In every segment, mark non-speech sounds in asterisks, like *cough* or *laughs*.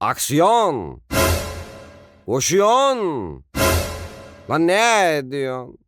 Aksiyon! Koşuyon! Lan ne ediyorsun?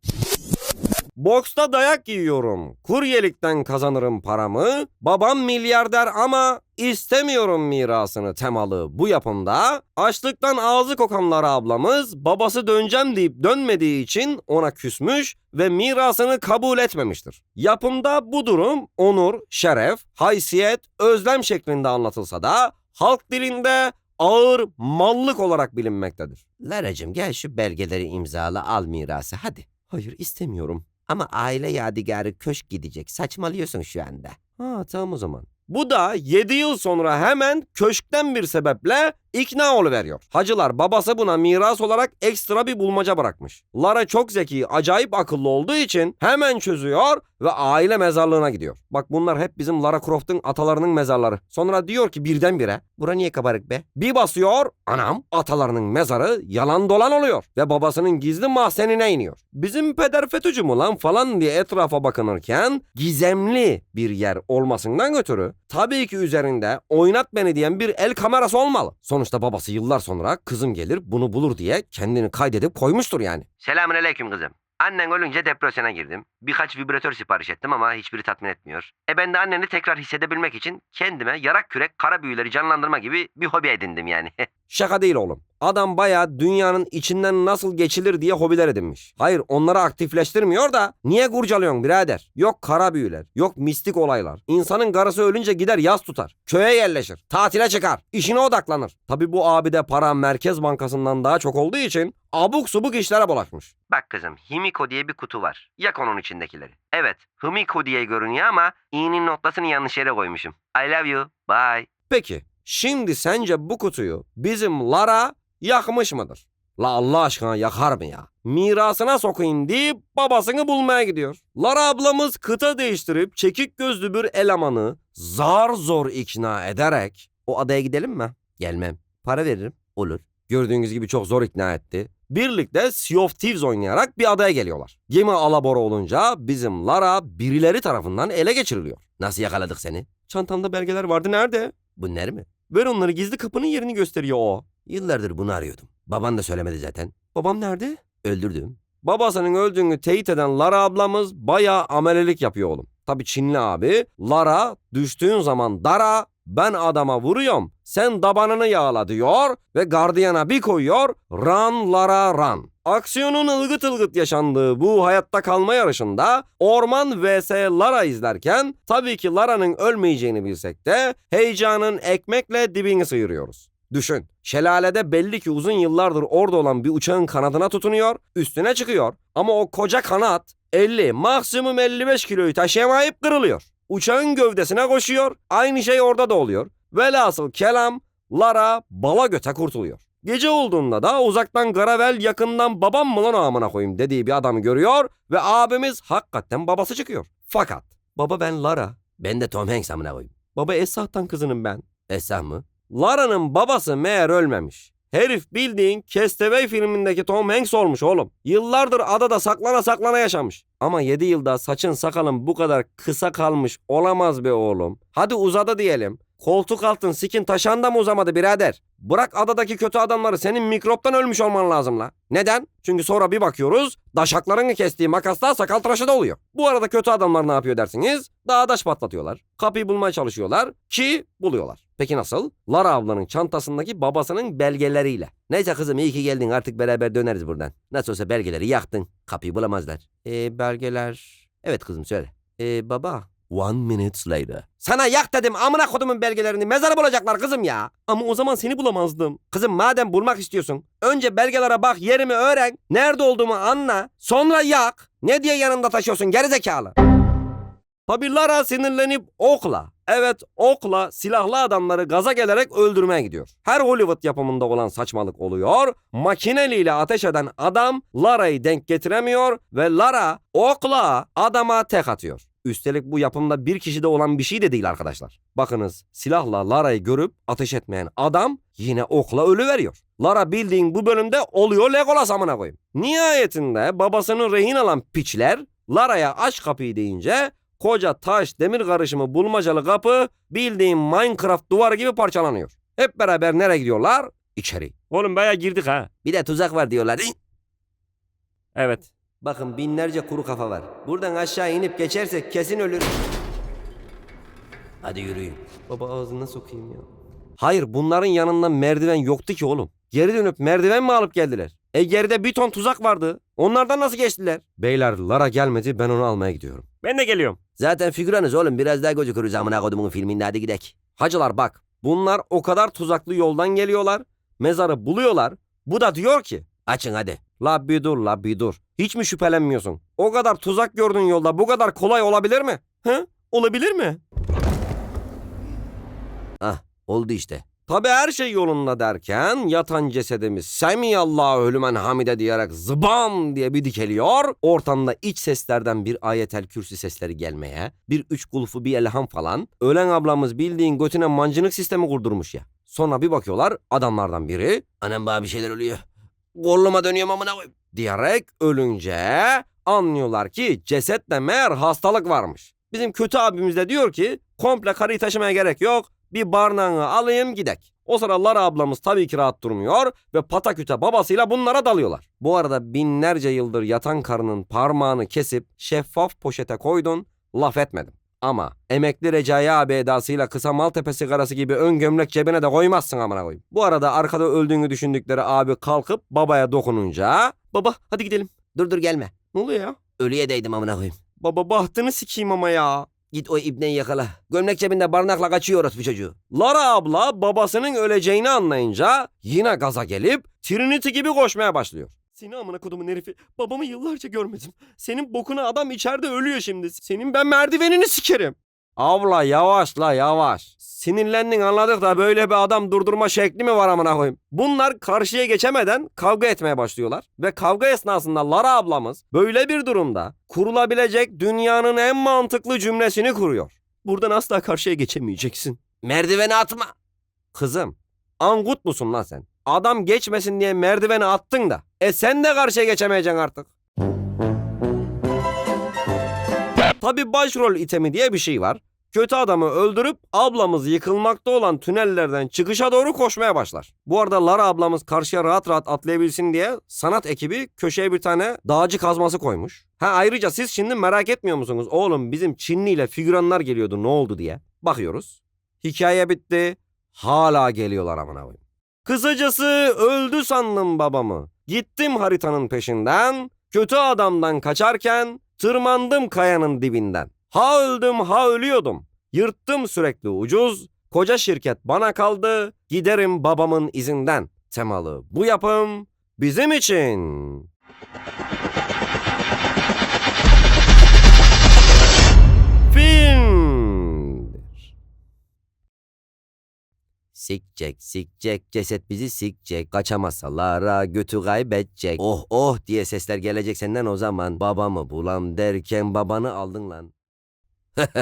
Boksta dayak yiyorum. Kuryelikten kazanırım paramı. Babam milyarder ama istemiyorum mirasını temalı bu yapımda. Açlıktan ağzı kokanlara ablamız babası döneceğim deyip dönmediği için ona küsmüş ve mirasını kabul etmemiştir. Yapımda bu durum onur, şeref, haysiyet, özlem şeklinde anlatılsa da halk dilinde ağır mallık olarak bilinmektedir. Laracım gel şu belgeleri imzala al mirası hadi. Hayır istemiyorum. Ama aile yadigarı köşk gidecek. Saçmalıyorsun şu anda. Ha tamam o zaman. Bu da 7 yıl sonra hemen köşkten bir sebeple ikna oluveriyor. Hacılar babası buna miras olarak ekstra bir bulmaca bırakmış. Lara çok zeki, acayip akıllı olduğu için hemen çözüyor ve aile mezarlığına gidiyor. Bak bunlar hep bizim Lara Croft'un atalarının mezarları. Sonra diyor ki birdenbire, bura niye kabarık be? Bir basıyor, anam atalarının mezarı yalan dolan oluyor ve babasının gizli mahzenine iniyor. Bizim peder FETÖ'cü mü lan falan diye etrafa bakınırken gizemli bir yer olmasından ötürü tabii ki üzerinde oynat beni diyen bir el kamerası olmalı. Sonuçta babası yıllar sonra kızım gelir bunu bulur diye kendini kaydedip koymuştur yani. Selamünaleyküm kızım. Annen ölünce depresyona girdim. Birkaç vibratör sipariş ettim ama hiçbiri tatmin etmiyor. E ben de anneni tekrar hissedebilmek için kendime yarak kürek kara büyüleri canlandırma gibi bir hobi edindim yani. *laughs* Şaka değil oğlum. Adam bayağı dünyanın içinden nasıl geçilir diye hobiler edinmiş. Hayır onları aktifleştirmiyor da niye kurcalıyorsun birader? Yok kara büyüler, yok mistik olaylar. İnsanın karısı ölünce gider yas tutar. Köye yerleşir, tatile çıkar, işine odaklanır. Tabi bu abi de para Merkez Bankası'ndan daha çok olduğu için abuk subuk işlere bulaşmış. Bak kızım Himiko diye bir kutu var. Yak onun içindekileri. Evet Himiko diye görünüyor ama i'nin noktasını yanlış yere koymuşum. I love you. Bye. Peki şimdi sence bu kutuyu bizim Lara yakmış mıdır? La Allah aşkına yakar mı ya? Mirasına sokayım deyip babasını bulmaya gidiyor. Lara ablamız kıta değiştirip çekik gözlü bir elemanı zar zor ikna ederek o adaya gidelim mi? Gelmem. Para veririm. Olur. Gördüğünüz gibi çok zor ikna etti. Birlikte Sea of Thieves oynayarak bir adaya geliyorlar. Gemi alabora olunca bizim Lara birileri tarafından ele geçiriliyor. Nasıl yakaladık seni? Çantamda belgeler vardı nerede? Bunlar mı? Ver onları gizli kapının yerini gösteriyor o. Yıllardır bunu arıyordum. Baban da söylemedi zaten. Babam nerede? Öldürdüm. Babasının öldüğünü teyit eden Lara ablamız bayağı amelelik yapıyor oğlum. Tabi Çinli abi Lara düştüğün zaman dara ben adama vuruyorum sen dabanını yağla diyor ve gardiyana bir koyuyor run Lara run. Aksiyonun ılgıt ılgıt yaşandığı bu hayatta kalma yarışında Orman vs Lara izlerken tabii ki Lara'nın ölmeyeceğini bilsek de heyecanın ekmekle dibini sıyırıyoruz. Düşün, şelalede belli ki uzun yıllardır orada olan bir uçağın kanadına tutunuyor, üstüne çıkıyor. Ama o koca kanat 50, maksimum 55 kiloyu taşıyamayıp kırılıyor. Uçağın gövdesine koşuyor, aynı şey orada da oluyor. Velhasıl kelam, Lara bala göte kurtuluyor. Gece olduğunda da uzaktan Gravel yakından babam mı lan amına koyayım dediği bir adamı görüyor ve abimiz hakikaten babası çıkıyor. Fakat baba ben Lara. Ben de Tom Hanks amına koyayım. Baba Esah'tan kızının ben. Esah mı? Lara'nın babası meğer ölmemiş. Herif bildiğin Castaway filmindeki Tom Hanks olmuş oğlum. Yıllardır adada saklana saklana yaşamış. Ama 7 yılda saçın sakalın bu kadar kısa kalmış olamaz be oğlum. Hadi uzadı diyelim. Koltuk altın sikin taşan da mı uzamadı birader? Bırak adadaki kötü adamları senin mikroptan ölmüş olman lazım la. Neden? Çünkü sonra bir bakıyoruz daşaklarını kestiği makasla sakal tıraşı da oluyor. Bu arada kötü adamlar ne yapıyor dersiniz? Dağa daş patlatıyorlar. Kapıyı bulmaya çalışıyorlar ki buluyorlar. Peki nasıl? Lara ablanın çantasındaki babasının belgeleriyle. Neyse kızım iyi ki geldin artık beraber döneriz buradan. Nasıl olsa belgeleri yaktın. Kapıyı bulamazlar. E belgeler... Evet kızım söyle. E baba One minute later. Sana yak dedim amına kodumun belgelerini mezarı bulacaklar kızım ya. Ama o zaman seni bulamazdım. Kızım madem bulmak istiyorsun önce belgelere bak yerimi öğren. Nerede olduğumu anla. Sonra yak. Ne diye yanında taşıyorsun gerizekalı. Tabi Lara sinirlenip okla. Evet okla silahlı adamları gaza gelerek öldürmeye gidiyor. Her Hollywood yapımında olan saçmalık oluyor. Makineliyle ateş eden adam Lara'yı denk getiremiyor ve Lara okla adama tek atıyor. Üstelik bu yapımda bir kişide olan bir şey de değil arkadaşlar. Bakınız silahla Lara'yı görüp ateş etmeyen adam yine okla ölü veriyor. Lara bildiğin bu bölümde oluyor Legolas amına koyayım. Nihayetinde babasını rehin alan piçler Lara'ya aç kapıyı deyince koca taş demir karışımı bulmacalı kapı bildiğin Minecraft duvarı gibi parçalanıyor. Hep beraber nereye gidiyorlar? İçeri. Oğlum baya girdik ha. Bir de tuzak var diyorlar. Evet. Bakın binlerce kuru kafa var. Buradan aşağı inip geçersek kesin ölür. Hadi yürüyün. Baba ağzına sokayım ya. Hayır bunların yanında merdiven yoktu ki oğlum. Geri dönüp merdiven mi alıp geldiler? E geride bir ton tuzak vardı. Onlardan nasıl geçtiler? Beyler Lara gelmedi ben onu almaya gidiyorum. Ben de geliyorum. Zaten figüranız oğlum biraz daha gözükürüz amına kodumun filminde hadi gidek. Hacılar bak bunlar o kadar tuzaklı yoldan geliyorlar. Mezarı buluyorlar. Bu da diyor ki Açın hadi. La bir dur la bir dur. Hiç mi şüphelenmiyorsun? O kadar tuzak gördün yolda bu kadar kolay olabilir mi? Hı? Olabilir mi? Oldu işte. Tabi her şey yolunda derken yatan cesedimiz Semiyallahu ölümen hamide diyerek zıbam diye bir dikeliyor. Ortamda iç seslerden bir ayetel kürsü sesleri gelmeye, bir üç kulfu bir elham falan. Ölen ablamız bildiğin götüne mancınık sistemi kurdurmuş ya. Sonra bir bakıyorlar adamlardan biri Anam bana bir şeyler oluyor. Gorluma dönüyorum amına koyayım. diyerek ölünce anlıyorlar ki cesetle meğer hastalık varmış. Bizim kötü abimiz de diyor ki komple karıyı taşımaya gerek yok. Bir barnağını alayım gidek. O sıra Lara ablamız tabii ki rahat durmuyor ve pataküte babasıyla bunlara dalıyorlar. Bu arada binlerce yıldır yatan karının parmağını kesip şeffaf poşete koydun laf etmedim. Ama emekli Recai abi edasıyla kısa Maltepe sigarası gibi ön gömlek cebine de koymazsın amına koyayım. Bu arada arkada öldüğünü düşündükleri abi kalkıp babaya dokununca baba hadi gidelim. Dur dur gelme. Ne oluyor ya? Ölüye değdim amına koyayım. Baba bahtını sikeyim ama ya. Git o ibneyi yakala. Gömlek cebinde barnakla kaçıyor orospu çocuğu. Lara abla babasının öleceğini anlayınca yine gaza gelip Trinity gibi koşmaya başlıyor. Seni amına kodumun herifi. Babamı yıllarca görmedim. Senin bokuna adam içeride ölüyor şimdi. Senin ben merdivenini sikerim. Abla yavaş la yavaş. Sinirlendin anladık da böyle bir adam durdurma şekli mi var amına koyayım? Bunlar karşıya geçemeden kavga etmeye başlıyorlar. Ve kavga esnasında Lara ablamız böyle bir durumda kurulabilecek dünyanın en mantıklı cümlesini kuruyor. Buradan asla karşıya geçemeyeceksin. Merdiveni atma. Kızım, angut musun lan sen? Adam geçmesin diye merdiveni attın da. E sen de karşıya geçemeyeceksin artık. Tabi başrol itemi diye bir şey var. Kötü adamı öldürüp ablamız yıkılmakta olan tünellerden çıkışa doğru koşmaya başlar. Bu arada Lara ablamız karşıya rahat rahat atlayabilsin diye sanat ekibi köşeye bir tane dağcı kazması koymuş. Ha ayrıca siz şimdi merak etmiyor musunuz? Oğlum bizim Çinli ile figüranlar geliyordu ne oldu diye. Bakıyoruz. Hikaye bitti. Hala geliyorlar amına koyayım. Kısacası öldü sandım babamı. Gittim haritanın peşinden. Kötü adamdan kaçarken tırmandım kayanın dibinden. Ha öldüm ha ölüyordum. Yırttım sürekli ucuz. Koca şirket bana kaldı. Giderim babamın izinden. Temalı bu yapım bizim için. Sikecek sikecek ceset bizi sikecek. Kaçamazsa Lara götü kaybedecek. Oh oh diye sesler gelecek senden o zaman. Babamı bulam derken babanı aldın lan. *laughs*